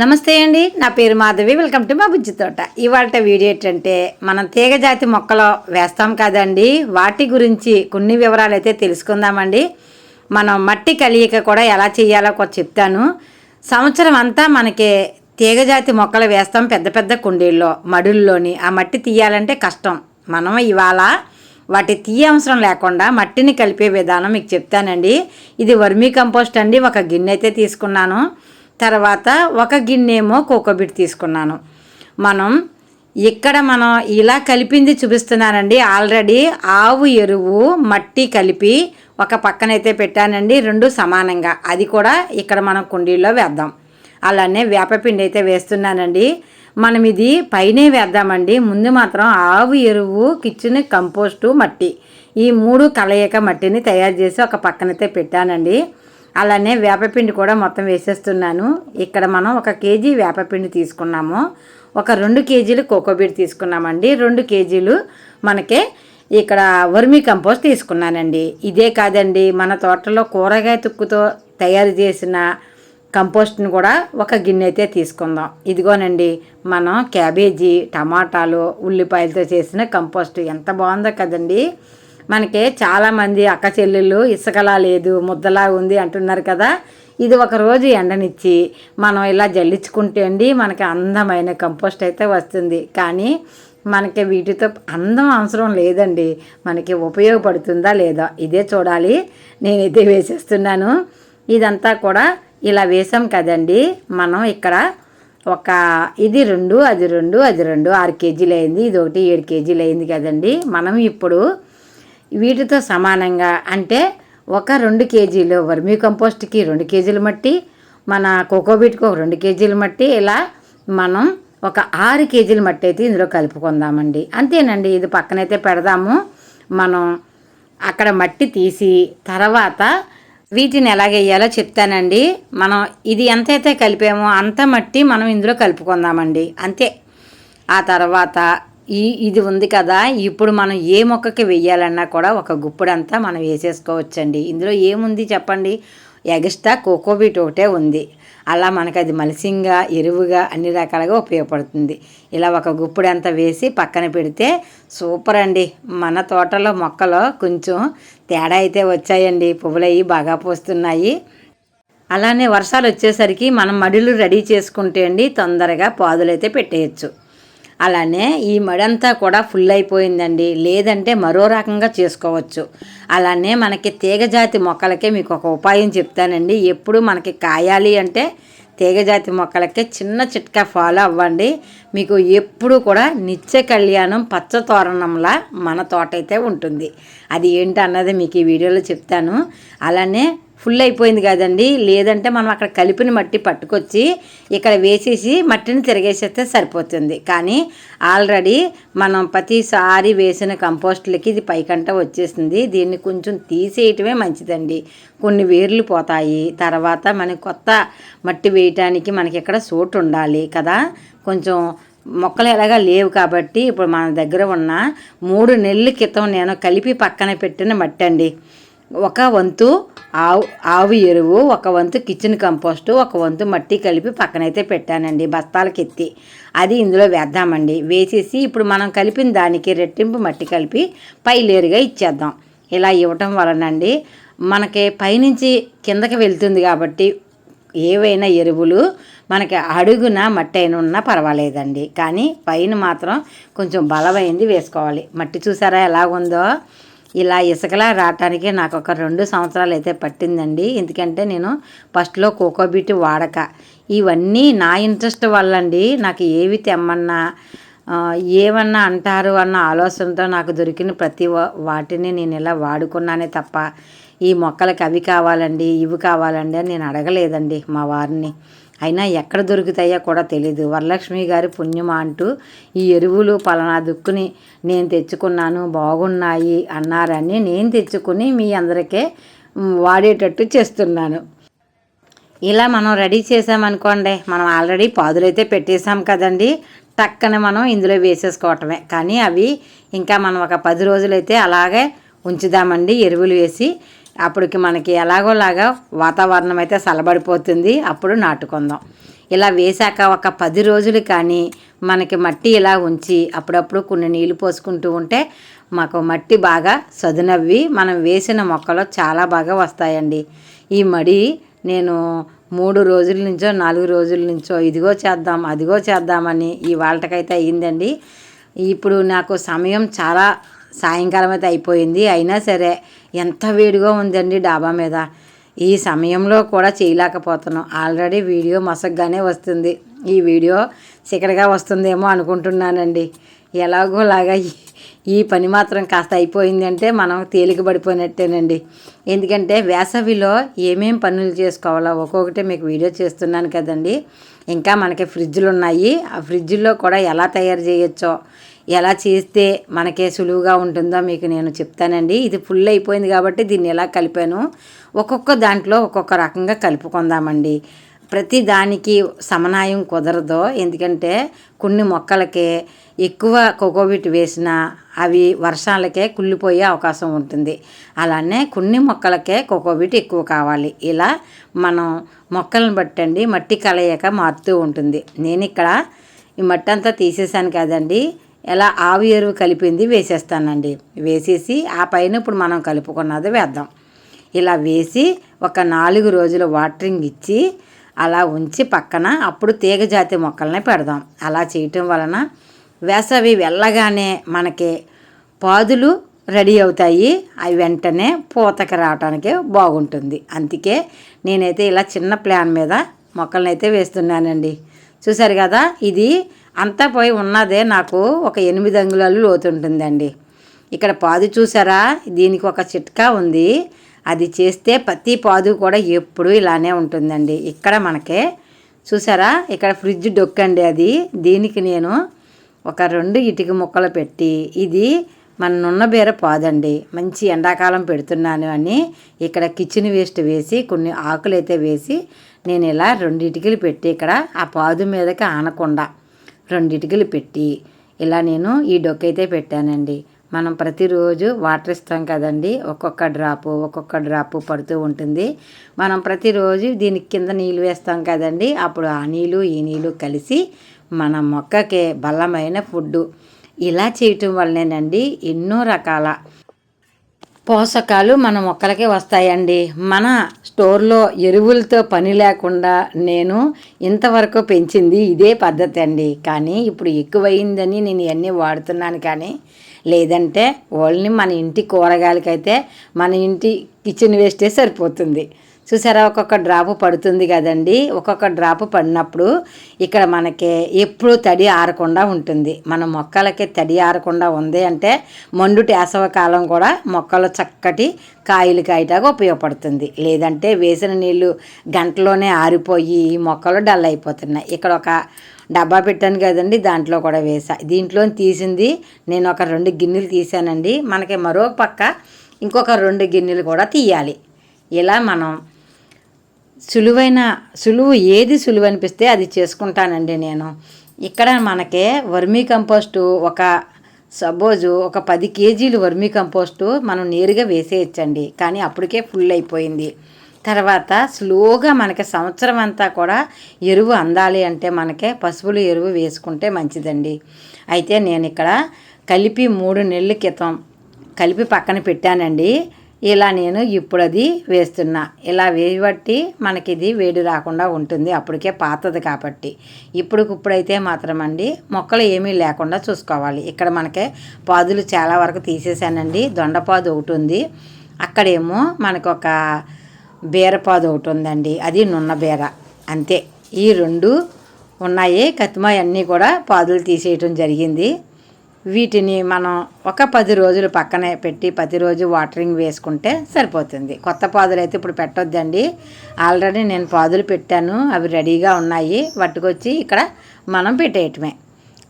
నమస్తే అండి నా పేరు మాధవి వెల్కమ్ టు మా బుజ్జి తోట. ఇవాళ వీడియో ఏంటంటే మనం తీగజాతి మొక్కలు వేస్తాం కదండి వాటి గురించి కొన్ని వివరాలు అయితే తెలుసుకుందామండి. మనం మట్టి కలియక కూడా ఎలా చేయాలో కూడా చెప్తాను. సంవత్సరం అంతా మనకి తీగజాతి మొక్కలు వేస్తాం పెద్ద పెద్ద కుండీల్లో మడుల్లోని. ఆ మట్టి తీయాలంటే కష్టం. మనం ఇవాళ వాటి తీయ అవసరం లేకుండా మట్టిని కలిపే విధానం మీకు చెప్తానండి. ఇది వర్మీ కంపోస్ట్ అండి ఒక గిన్నె అయితే తీసుకున్నాను. తర్వాత ఒక గిన్నెమో కోకోబిట్ తీసుకున్నాను. మనం ఇక్కడ మనం ఇలా కలిపింది చూపిస్తున్నానండి. ఆల్రెడీ ఆవు ఎరువు మట్టి కలిపి ఒక పక్కనైతే పెట్టానండి. రెండు సమానంగా. అది కూడా ఇక్కడ మనం కుండీల్లో వేద్దాం. అలానే వేపపిండి అయితే వేస్తున్నానండి. మనం ఇది పైనే వేద్దామండి. ముందు మాత్రం ఆవు ఎరువు కిచెన్ కంపోస్టు మట్టి ఈ మూడు కలయిక మట్టిని తయారు చేసి ఒక పక్కనైతే పెట్టానండి. అలానే వేపపిండి కూడా మొత్తం వేసేస్తున్నాను. ఇక్కడ మనం ఒక కేజీ వేపపిండి తీసుకున్నాము. ఒక రెండు కేజీలు కోకోబీడ్ తీసుకున్నామండి. రెండు కేజీలు మనకే ఇక్కడ వర్మీ కంపోస్ట్ తీసుకున్నానండి. ఇదే కాదండి మన తోటలో కూరగాయ తుక్కుతో తయారు చేసిన కంపోస్ట్ని కూడా ఒక గిన్నె అయితే తీసుకుందాం. ఇదిగోనండి మనం క్యాబేజీ టమాటాలు ఉల్లిపాయలతో చేసిన కంపోస్ట్ ఎంత బాగుందో కదండీ. మనకి చాలామంది అక్క చెల్లెళ్ళు ఇసుకలా లేదు ముద్దలా ఉంది అంటున్నారు కదా. ఇది ఒక రోజు ఎండనిచ్చి మనం ఇలా జల్లించుకుంటే అండి మనకి అందమైన కంపోస్ట్ అయితే వస్తుంది. కానీ మనకి వీటితో అందం అవసరం లేదండి. మనకి ఉపయోగపడుతుందా లేదా ఇదే చూడాలి. నేనైతే వేసేస్తున్నాను. ఇదంతా కూడా ఇలా వేసాం కదండి. మనం ఇక్కడ ఒక ఇది రెండు అది రెండు అది రెండు ఆరు కేజీలు అయింది ఇది ఒకటి ఏడు కేజీలు అయింది కదండి. మనం ఇప్పుడు వీటితో సమానంగా అంటే ఒక రెండు కేజీలు వర్మీ కంపోస్ట్కి రెండు కేజీలు మట్టి మన కోకోబీట్కి ఒక రెండు కేజీలు మట్టి ఇలా మనం ఒక ఆరు కేజీల మట్టి అయితే ఇందులో కలుపుకుందామండి. అంతేనండి ఇది పక్కనైతే పెడదాము. మనం అక్కడ మట్టి తీసి తర్వాత వీటిని ఎలాగేయాలో చెప్తానండి. మనం ఇది ఎంతైతే కలిపామో అంత మట్టి మనం ఇందులో కలుపుకుందామండి. అంతే. ఆ తర్వాత ఈ ఇది ఉంది కదా ఇప్పుడు మనం ఏ మొక్కకి వెయ్యాలన్నా కూడా ఒక గుప్పుడంతా మనం వేసేసుకోవచ్చండి. ఇందులో ఏముంది చెప్పండి? ఎగస్ట్రా కోకోబీట్ ఒకటే ఉంది. అలా మనకు అది మలిసింగా ఎరువుగా అన్ని రకాలుగా ఉపయోగపడుతుంది. ఇలా ఒక గుప్పుడంతా వేసి పక్కన పెడితే సూపర్ అండి. మన తోటలో మొక్కలు కొంచెం తేడా అయితే వచ్చాయండి. పువ్వులు అవి బాగా పోస్తున్నాయి. అలానే వర్షాలు వచ్చేసరికి మనం మడులు రెడీ చేసుకుంటే అండి తొందరగా పాదులైతే పెట్టేయచ్చు. అలానే ఈ మడంతా కూడా ఫుల్ అయిపోయిందండి. లేదంటే మరో రకంగా చేసుకోవచ్చు. అలానే మనకి తీగజాతి మొక్కలకే మీకు ఒక ఉపాయం చెప్తానండి. ఎప్పుడు మనకి కాయాలి అంటే తీగజాతి మొక్కలకే చిన్న చిట్కా ఫాలో అవ్వండి. మీకు ఎప్పుడు కూడా నిత్య కళ్యాణం పచ్చ తోరణంలా మన తోట అయితే ఉంటుంది. అది ఏంటి అన్నది మీకు ఈ వీడియోలో చెప్తాను. అలానే ఫుల్ అయిపోయింది కదండి. లేదంటే మనం అక్కడ కలిపిన మట్టి పట్టుకొచ్చి ఇక్కడ వేసేసి మట్టిని తిరగేసేస్తే సరిపోతుంది. కానీ ఆల్రెడీ మనం ప్రతిసారి వేసిన కంపోస్ట్లకి ఇది పైకంట వచ్చేసింది. దీన్ని కొంచెం తీసేయటమే మంచిదండి. కొన్ని వేర్లు పోతాయి. తర్వాత మనకి కొత్త మట్టి వేయటానికి మనకి ఇక్కడ సోటు ఉండాలి కదా. కొంచెం మొక్కలు ఎలాగా లేవు కాబట్టి ఇప్పుడు మన దగ్గర ఉన్న మూడు నెలల క్రితం నేను కలిపి పక్కన పెట్టిన మట్టి అండి ఒక వంతు ఆవు ఆవు ఎరువు ఒక వంతు కిచెన్ కంపోస్టు ఒక వంతు మట్టి కలిపి పక్కనైతే పెట్టానండి బస్తాలకు ఎత్తి అది ఇందులో వేద్దామండి. వేసేసి ఇప్పుడు మనం కలిపిన దానికి రెట్టింపు మట్టి కలిపి పై లేరుగా ఇచ్చేద్దాం. ఇలా ఇవ్వటం వలనండి మనకి పైనుంచి కిందకి వెళ్తుంది కాబట్టి ఏవైనా ఎరువులు మనకి అడుగున మట్టి అయిన ఉన్నా పర్వాలేదండి. కానీ పైన మాత్రం కొంచెం బలమైంది వేసుకోవాలి. మట్టి చూసారా ఎలాగుందో ఇలా ఇసుకలా రావటానికి నాకు ఒక రెండు సంవత్సరాలు అయితే పట్టిందండి. ఎందుకంటే నేను ఫస్ట్లో కోకోబీట్ వాడక. ఇవన్నీ నా ఇంట్రెస్ట్ వల్ల అండి నాకు ఏవి తెమ్మన్నా ఏమన్నా అంటారు అన్న ఆలోచనతో నాకు దొరికిన ప్రతి వాటిని నేను ఇలా వాడుకున్నానే తప్ప ఈ మొక్కలకి అవి కావాలండి ఇవి కావాలండి అని నేను అడగలేదండి మా వారిని. అయినా ఎక్కడ దొరుకుతాయో కూడా తెలియదు వరలక్ష్మి గారి పుణ్యమా అంటూ ఈ ఎరువులు పలానా దుక్కుని నేను తెచ్చుకున్నాను బాగున్నాయి అన్నారని నేను తెచ్చుకుని మీ అందరికీ వాడేటట్టు చేస్తున్నాను. ఇలా మనం రెడీ చేసామనుకోండి మనం ఆల్రెడీ పాదులైతే పెట్టేసాం కదండి టక్కన మనం ఇందులో వేసేసుకోవటమే. కానీ అవి ఇంకా మనం ఒక పది రోజులైతే అలాగే ఉంచుదామండి ఎరువులు వేసి. అప్పటికి మనకి ఎలాగోలాగా వాతావరణం అయితే చల్లబడిపోతుంది అప్పుడు నాటుకుందాం. ఇలా వేశాక ఒక పది రోజులు కానీ మనకి మట్టి ఇలా ఉంచి అప్పుడప్పుడు కొన్ని నీళ్ళు పోసుకుంటూ ఉంటే మాకు మట్టి బాగా సదునవ్వి మనం వేసిన మొక్కలు చాలా బాగా వస్తాయండి. ఈ మడి నేను మూడు రోజుల నుంచో నాలుగు రోజుల నుంచో ఇదిగో చేద్దాం అదిగో చేద్దామని ఈ వాళ్ళకైతే అయ్యిందండి. ఇప్పుడు నాకు సమయం చాలా సాయంకాలం అయితే అయిపోయింది. అయినా సరే ఎంత వేడిగా ఉందండి డాబా మీద. ఈ సమయంలో కూడా చేయలేకపోతున్నాం. ఆల్రెడీ వీడియో మసగ్గానే వస్తుంది. ఈ వీడియో చికడగా వస్తుందేమో అనుకుంటున్నానండి. ఎలాగోలాగా ఈ- పని మాత్రం కాస్త అయిపోయిందంటే మనం తేలిక పడిపోయినట్టేనండి. ఎందుకంటే వేసవిలో ఏమేం పనులు చేసుకోవాలో ఒక్కొక్కటి మీకు వీడియో చేస్తున్నాను కదండి. ఇంకా మనకి ఫ్రిడ్జ్లు ఉన్నాయి ఆ ఫ్రిడ్జ్లో కూడా ఎలా తయారు చేయొచ్చో ఎలా చేస్తే మనకే సులువుగా ఉంటుందో మీకు నేను చెప్తానండి. ఇది ఫుల్ అయిపోయింది కాబట్టి దీన్ని ఎలా కలిపాను ఒక్కొక్క దాంట్లో ఒక్కొక్క రకంగా కలుపుకుందామండి. ప్రతి దానికి సమన్వయం కుదరదు. ఎందుకంటే కొన్ని మొక్కలకే ఎక్కువ కోకోబిట్ వేసినా అవి వర్షాలకే కుళ్ళిపోయే అవకాశం ఉంటుంది. అలానే కొన్ని మొక్కలకే కోకోబిట్ ఎక్కువ కావాలి. ఇలా మనం మొక్కలను బట్టండి. మట్టి కలయక మారుతూ ఉంటుంది. నేను ఇక్కడ ఈ మట్టి అంతా తీసేసాను కదండి. ఇలా ఆవు ఎరువు కలిపింది వేసేస్తానండి. వేసేసి ఆ పైన ఇప్పుడు మనం కలుపుకున్నది వేద్దాం. ఇలా వేసి ఒక నాలుగు రోజులు వాటరింగ్ ఇచ్చి అలా ఉంచి పక్కన అప్పుడు తీగజాతి మొక్కలనే మొక్కల్ని పెడదాం. అలా చేయటం వలన వేసవి వెళ్ళగానే మనకి పాదులు రెడీ అవుతాయి. అవి వెంటనే పూతకి రావడానికి బాగుంటుంది. అందుకే నేనైతే ఇలా చిన్న ప్లాన్ మీద మొక్కలనైతే వేస్తున్నానండి. చూసారు కదా ఇది అంతా పోయి ఉన్నదే నాకు ఒక ఎనిమిది అంగుళాలు లోతుంటుందండి. ఇక్కడ పాదు చూసారా? దీనికి ఒక చిట్కా ఉంది. అది చేస్తే ప్రతి పాదు కూడా ఎప్పుడూ ఇలానే ఉంటుందండి. ఇక్కడ మనకే చూసారా? ఇక్కడ ఫ్రిడ్జ్ డొక్కండి అది. దీనికి నేను ఒక రెండు ఇటుక ముక్కలు పెట్టి ఇది మన నున్న బీర పాదండి. మంచి ఎండాకాలం పెడుతున్నాను అని ఇక్కడ కిచెన్ వేస్ట్ వేసి కొన్ని ఆకులు అయితే వేసి నేను ఇలా రెండు ఇటుకలు పెట్టి ఇక్కడ ఆ పాదు మీదకి ఆనకుండా రెండు ఇటుకలు పెట్టి ఇలా నేను ఈ డొక్కైతే పెట్టానండి. మనం ప్రతిరోజు వాటర్ ఇస్తాం కదండి. ఒక్కొక్క డ్రాపు ఒక్కొక్క డ్రాపు పడుతూ ఉంటుంది. మనం ప్రతిరోజు దీనికి కింద నీళ్ళు వేస్తాం కదండి. అప్పుడు ఆ నీళ్ళు ఈ నీళ్ళు కలిసి మన మొక్కకే బలమైన ఫుడ్డు. ఇలా చేయటం వల్లనేనండి ఎన్నో రకాల పోషకాలు మన మొక్కలకే వస్తాయండి. మన స్టోర్లో ఎరువులతో పని లేకుండా నేను ఇంతవరకు పెంచింది ఇదే పద్ధతి అండి. కానీ ఇప్పుడు ఎక్కువైందని నేను ఇవన్నీ వాడుతున్నాను కానీ లేదంటే ఓన్లీ మన ఇంటి కూరగాయలకైతే మన ఇంటి కిచెన్ వేస్టే సరిపోతుంది. చూసారా? ఒక్కొక్క డ్రాపు పడుతుంది కదండి. ఒక్కొక్క డ్రాపు పడినప్పుడు ఇక్కడ మనకి ఎప్పుడూ తడి ఆరకుండా ఉంటుంది. మన మొక్కలకి తడి ఆరకుండా ఉంది అంటే మండు వేసవ కాలం కూడా మొక్కలు చక్కటి కాయలు కాయటాగా ఉపయోగపడుతుంది. లేదంటే వేసిన నీళ్ళు గంటలోనే ఆరిపోయి ఈ మొక్కలు డల్ అయిపోతున్నాయి. ఇక్కడ ఒక డబ్బా పెట్టాను కదండి దాంట్లో కూడా వేసా. దీంట్లో తీసింది నేను ఒక రెండు గిన్నెలు తీసానండి. మనకి మరో పక్క ఇంకొక రెండు గిన్నెలు కూడా తీయాలి. ఇలా మనం సులువైన సులువు ఏది సులువు అనిపిస్తే అది చేసుకుంటానండి నేను. ఇక్కడ మనకే వర్మీ కంపోస్టు ఒక సపోజు ఒక పది కేజీలు వర్మీ కంపోస్టు మనం నేరుగా వేసేయచ్చండి. కానీ అప్పటికే ఫుల్ అయిపోయింది. తర్వాత స్లోగా మనకి సంవత్సరం అంతా కూడా ఎరువు అందాలి అంటే మనకే పశువుల ఎరువు వేసుకుంటే మంచిదండి. అయితే నేను ఇక్కడ కలిపి మూడు నెలల క్రితం కలిపి పక్కన పెట్టానండి. ఇలా నేను ఇప్పుడు అది వేస్తున్నా. ఇలా వేయబట్టి మనకి ఇది వేడి రాకుండా ఉంటుంది. అప్పటికే పాతది కాబట్టి. ఇప్పుడు ఇప్పుడైతే మాత్రం అండి మొక్కలు ఏమీ లేకుండా చూసుకోవాలి. ఇక్కడ మనకి పాదులు చాలా వరకు తీసేసానండి. దొండపాదు ఒకటి ఉంది. అక్కడేమో మనకు ఒక బీరపాదు ఒకటి ఉందండి. అది నున్న బీర. అంతే. ఈ రెండు ఉన్నాయి. కత్తిమాయ అన్నీ కూడా పాదులు తీసేయటం జరిగింది. వీటిని మనం ఒక పది రోజులు పక్కనే పెట్టి ప్రతిరోజు వాటరింగ్ వేసుకుంటే సరిపోతుంది. కొత్త పాదులు అయితే ఇప్పుడు పెట్టొద్దండి. ఆల్రెడీ నేను పాదులు పెట్టాను. అవి రెడీగా ఉన్నాయి. పట్టుకొచ్చి ఇక్కడ మనం పెట్టేయటమే.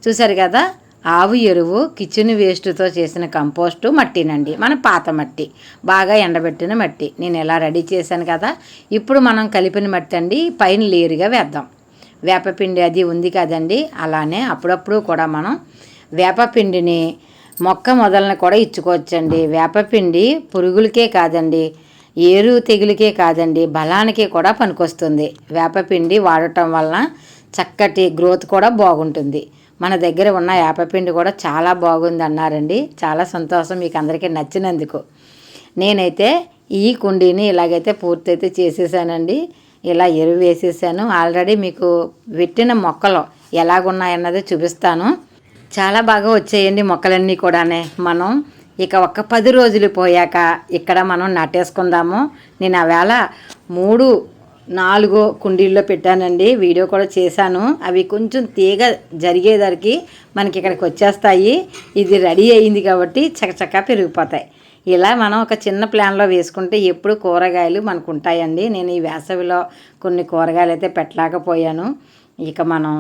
చూసారు కదా? ఆవు ఎరువు కిచెన్ వేస్ట్తో చేసిన కంపోస్టు మట్టినండి. మన పాత మట్టి. బాగా ఎండబెట్టిన మట్టి. నేను ఎలా రెడీ చేశాను కదా? ఇప్పుడు మనం కలిపిన మట్టి అండి. పైన లేరుగా వేద్దాం. వేపపిండి అది ఉంది కదండి. అలానే అప్పుడప్పుడు కూడా మనం వేపపిండిని మొక్క మొదలను కూడా ఇచ్చుకోవచ్చండి. వేపపిండి పురుగులకే కాదండి ఏరు తెగులకే కాదండి బలానికి కూడా పనికొస్తుంది. వేపపిండి వాడటం వలన చక్కటి గ్రోత్ కూడా బాగుంటుంది. మన దగ్గర ఉన్న వేపపిండి కూడా చాలా బాగుంది అన్నారండి చాలా సంతోషం మీకు అందరికీ నచ్చినందుకు. నేనైతే ఈ కుండీని ఇలాగైతే పూర్తయితే చేసేసానండి. ఇలా ఎరువు వేసేసాను. ఆల్రెడీ మీకు పెట్టిన మొక్కలు ఎలాగున్నాయన్నది చూపిస్తాను. చాలా బాగా వచ్చాయండి మొక్కలన్నీ కూడానే. మనం ఇక ఒక్క పది రోజులు పోయాక ఇక్కడ మనం నాటేసుకుందాము. నేను ఆవేళ మూడు నాలుగు కుండీల్లో పెట్టానండి. వీడియో కూడా చేశాను. అవి కొంచెం తీగ జరిగేదరికి మనకి ఇక్కడికి వచ్చేస్తాయి. ఇది రెడీ అయింది కాబట్టి చకచకా పెరిగిపోతాయి. ఇలా మనం ఒక చిన్న ప్లాన్లో వేసుకుంటే ఎప్పుడు కూరగాయలు మనకు ఉంటాయండి నేను ఈ వేసవిలో కొన్ని కూరగాయలు అయితే పెట్టలేకపోయాను. ఇక మనం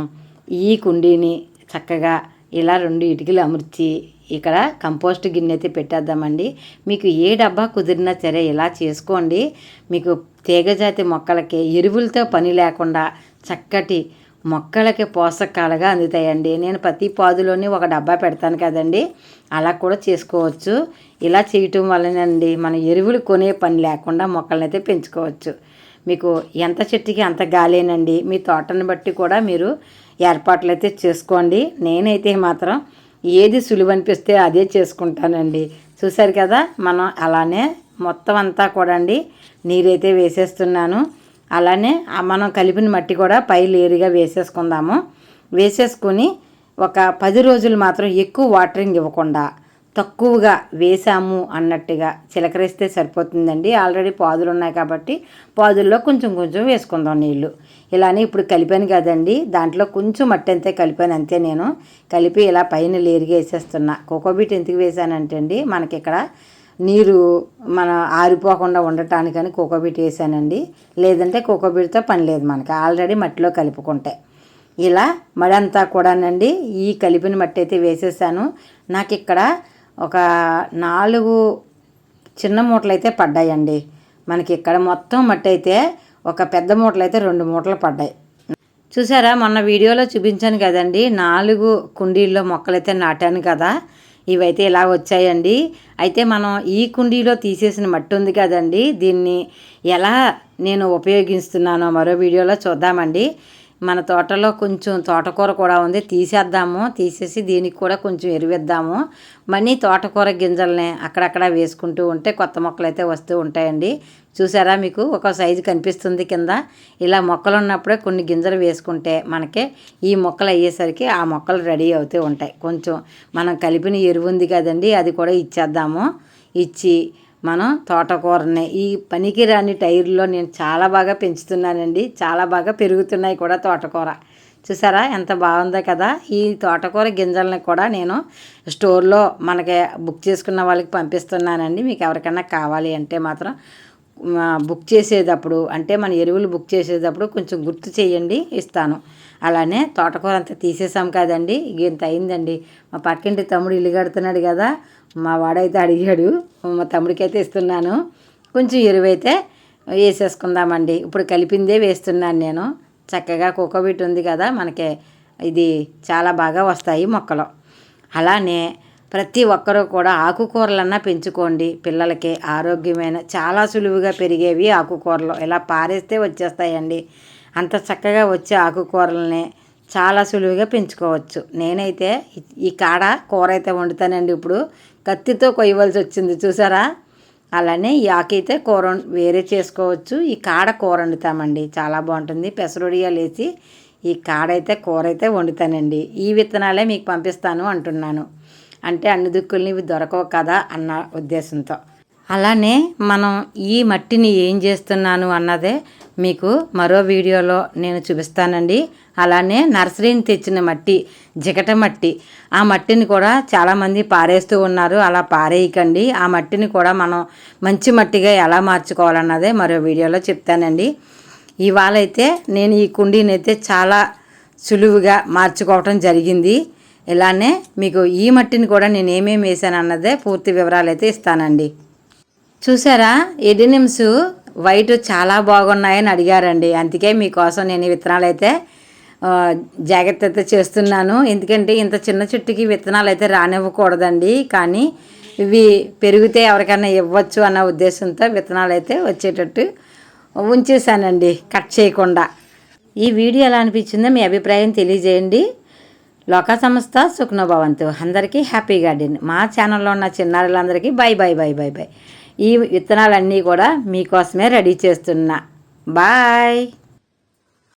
ఈ కుండీని చక్కగా ఇలా రెండు ఇటుకలు అమర్చి ఇక్కడ కంపోస్ట్ గిన్నె అయితే పెట్టేద్దామండి. మీకు ఏ డబ్బా కుదిరినా సరే ఇలా చేసుకోండి. మీకు తీగజాతి మొక్కలకి ఎరువులతో పని లేకుండా చక్కటి మొక్కలకి పోషకాలుగా అందుతాయండి. నేను ప్రతి పాదులోని ఒక డబ్బా పెడతాను కదండి. అలా కూడా చేసుకోవచ్చు. ఇలా చేయటం వల్లనండి మనం ఎరువులు కొనే పని లేకుండా మొక్కలనైతే పెంచుకోవచ్చు. మీకు ఎంత చెట్టుకి అంత గాలేనండి. మీ తోటను బట్టి కూడా మీరు ఏర్పాట్లు అయితే చేసుకోండి. నేనైతే మాత్రం ఏది సులువు అనిపిస్తే అదే చేసుకుంటానండి. చూసారు కదా మనం అలానే మొత్తం అంతా కూడా అండి నీరైతే వేసేస్తున్నాను. అలానే మనం కలిపిన మట్టి కూడా పై లేరుగా వేసేసుకుందాము. వేసేసుకుని ఒక పది రోజులు మాత్రం ఎక్కువ వాటరింగ్ ఇవ్వకుండా తక్కువగా వేసాము అన్నట్టుగా చిలకరిస్తే సరిపోతుందండి. ఆల్రెడీ పాదులు ఉన్నాయి కాబట్టి పాదుల్లో కొంచెం కొంచెం వేసుకుందాం నీళ్ళు ఇలానే ఇప్పుడు కలిపాను కదండి. దాంట్లో కొంచెం మట్టి అంతే కలిపాను అంతే నేను. కలిపి ఇలా పైన లేరుగా వేసేస్తున్నా. కోకోబీట్ ఎందుకు వేసానంటే అండి మనకి ఇక్కడ నీరు మన ఆరిపోకుండా ఉండటానికని కోకోబీట్ వేసానండి. లేదంటే కోకోబీట్తో పని లేదు మనకి ఆల్రెడీ మట్టిలో కలుపుకుంటే. ఇలా మడంతా కూడానండి ఈ కలిపిన మట్టి అయితే వేసేసాను. నాకు ఇక్కడ ఒక నాలుగు చిన్న మూటలు అయితే పడ్డాయండి. మనకి ఇక్కడ మొత్తం మట్టి అయితే ఒక పెద్ద మూటలు అయితే రెండు మూటలు పడ్డాయి. చూసారా మొన్న వీడియోలో చూపించాను కదండి నాలుగు కుండీల్లో మొక్కలైతే నాటాను కదా ఇవైతే ఇలా వచ్చాయండి. అయితే మనం ఈ కుండీలో తీసేసిన మట్టి ఉంది కదండి దీన్ని ఎలా నేను ఉపయోగిస్తున్నానో మరో వీడియోలో చూద్దామండి. మన తోటలో కొంచెం తోటకూర కూడా ఉంది. తీసేద్దాము. తీసేసి దీనికి కూడా కొంచెం ఎరువిద్దాము. మనీ తోటకూర గింజల్ని అక్కడక్కడ వేసుకుంటూ ఉంటే కొత్త మొక్కలు అయితే వస్తూ ఉంటాయండి. చూసారా మీకు? ఒక సైజు కనిపిస్తుంది కింద. ఇలా మొక్కలు ఉన్నప్పుడే కొన్ని గింజలు వేసుకుంటే మనకి ఈ మొక్కలు అయ్యేసరికి ఆ మొక్కలు రెడీ అవుతూ ఉంటాయి. కొంచెం మనం కలిపిన ఎరువు ఉంది కదండి అది కూడా ఇచ్చేద్దాము. ఇచ్చి మనం తోటకూరని. ఈ పనికిరాని టైర్లో నేను చాలా బాగా పెంచుతున్నానండి. చాలా బాగా పెరుగుతున్నాయి కూడా తోటకూర. చూసారా? ఎంత బాగుందో కదా? ఈ తోటకూర గింజల్ని కూడా నేను స్టోర్లో మనకి బుక్ చేసుకున్న వాళ్ళకి పంపిస్తున్నానండి. మీకు ఎవరికైనా కావాలి అంటే మాత్రం బుక్ చేసేటప్పుడు అంటే మన ఎరువులు బుక్ చేసేటప్పుడు కొంచెం గుర్తు చేయండి ఇస్తాను. అలానే తోటకూర అంతా తీసేసాం కదండి. ఇంత అయిందండి. మా పక్కింటి తమ్ముడు ఇల్లు కడుతున్నాడు కదా మా వాడైతే అడిగాడు మా తమ్ముడికి అయితే ఇస్తున్నాను. కొంచెం ఎరువైతే వేసేసుకుందామండి. ఇప్పుడు కలిపిందే వేస్తున్నాను నేను. చక్కగా కోకోబీట్ ఉంది కదా మనకి ఇది చాలా బాగా వస్తాయి మొక్కలు. అలానే ప్రతి ఒక్కరూ కూడా ఆకుకూరలన్నా పెంచుకోండి. పిల్లలకి ఆరోగ్యమైన చాలా సులువుగా పెరిగేవి ఆకుకూరలు. ఇలా పారేస్తే వచ్చేస్తాయండి. అంత చక్కగా వచ్చే ఆకుకూరలని చాలా సులువుగా పెంచుకోవచ్చు. నేనైతే ఈ కాడ కూర అయితే వండుతానండి ఇప్పుడు. కత్తితో కొయ్యవలసి వచ్చింది చూసారా? అలానే ఈ ఆకైతే కూర వేరే చేసుకోవచ్చు. ఈ కాడ కూర వండుతామండి. చాలా బాగుంటుంది. పెసరొడియాలు వేసి ఈ కాడ అయితే కూర అయితే వండుతానండి. ఈ విత్తనాలే మీకు పంపిస్తాను అంటున్నాను. అంటే అన్ని దుక్కుల్ని ఇవి దొరకవు కదా అన్న ఉద్దేశంతో. అలానే మనం ఈ మట్టిని ఏం చేస్తున్నాను అన్నదే మీకు మరో వీడియోలో నేను చూపిస్తానండి. అలానే నర్సరీని తెచ్చిన మట్టి జిగట మట్టి. ఆ మట్టిని కూడా చాలామంది పారేస్తూ ఉన్నారు. అలా పారేయకండి. ఆ మట్టిని కూడా మనం మంచి మట్టిగా ఎలా మార్చుకోవాలన్నదే మరో వీడియోలో చెప్తానండి. ఇవాళ అయితే నేను ఈ కుండీని అయితే చాలా సులువుగా మార్చుకోవటం జరిగింది. ఇలానే మీకు ఈ మట్టిని కూడా నేను ఏమేమి వేసాను అన్నదే పూర్తి వివరాలు అయితే ఇస్తానండి. చూసారా? ఎడినిమ్స్ వైట్ చాలా బాగున్నాయని అడిగారండి. అందుకే మీకోసం నేను విత్తనాలు అయితే జాగ్రత్త అయితే చేస్తున్నాను. ఎందుకంటే ఇంత చిన్న చెట్టుకి విత్తనాలు అయితే రానివ్వకూడదండి. కానీ ఇవి పెరిగితే ఎవరికైనా ఇవ్వచ్చు అన్న ఉద్దేశంతో విత్తనాలు అయితే వచ్చేటట్టు ఉంచేసానండి కట్ చేయకుండా. ఈ వీడియో ఎలా అనిపించిందో మీ అభిప్రాయం తెలియజేయండి. లోక సంస్థ సుఖ్నభవంతు. అందరికీ హ్యాపీ గార్డెన్. మా ఛానల్లో ఉన్న చిన్నారులందరికీ bye bye bye bye bye. ఈ విత్తనాలన్నీ కూడా మీకోసమే రెడీ చేస్తున్నా. బాయ్.